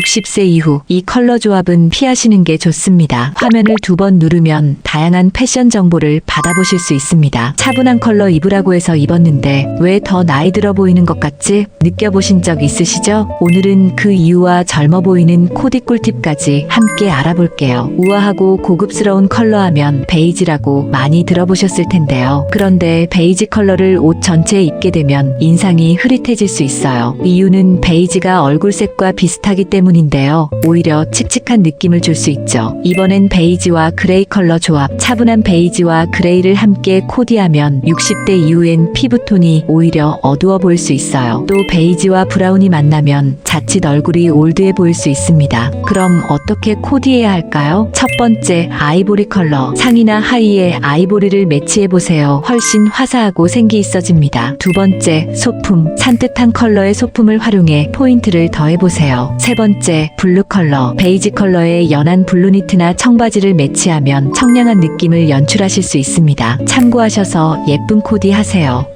60세 이후 이 컬러 조합은 피하시는 게 좋습니다. 화면을 두 번 누르면 다양한 패션 정보를 받아보실 수 있습니다. 차분한 컬러 입으라고 해서 입었는데 왜 더 나이 들어 보이는 것 같지? 느껴보신 적 있으시죠? 오늘은 그 이유와 젊어 보이는 코디 꿀팁까지 함께 알아볼게요. 우아하고 고급스러운 컬러 하면 베이지라고 많이 들어보셨을 텐데요. 그런데 베이지 컬러를 옷 전체에 입게 되면 인상이 흐릿해질 수 있어요. 이유는 베이지가 얼굴색과 비슷하기 때문 인데요. 오히려 칙칙한 느낌을 줄 수 있죠. 이번엔 베이지와 그레이 컬러 조합, 차분한 베이지와 그레이를 함께 코디하면 60대 이후엔 피부톤이 오히려 어두워 보일 수 있어요. 또 베이지와 브라운이 만나면 자칫 얼굴이 올드해 보일 수 있습니다. 그럼 어떻게 코디해야 할까요? 첫 번째, 아이보리 컬러. 상의나 하의에 아이보리를 매치해 보세요. 훨씬 화사하고 생기 있어집니다. 두 번째, 소품. 산뜻한 컬러의 소품을 활용해 포인트를 더해 보세요. 세 번째, 블루 컬러. 베이지 컬러에 연한 블루 니트나 청바지를 매치하면 청량한 느낌을 연출하실 수 있습니다. 참고하셔서 예쁜 코디 하세요.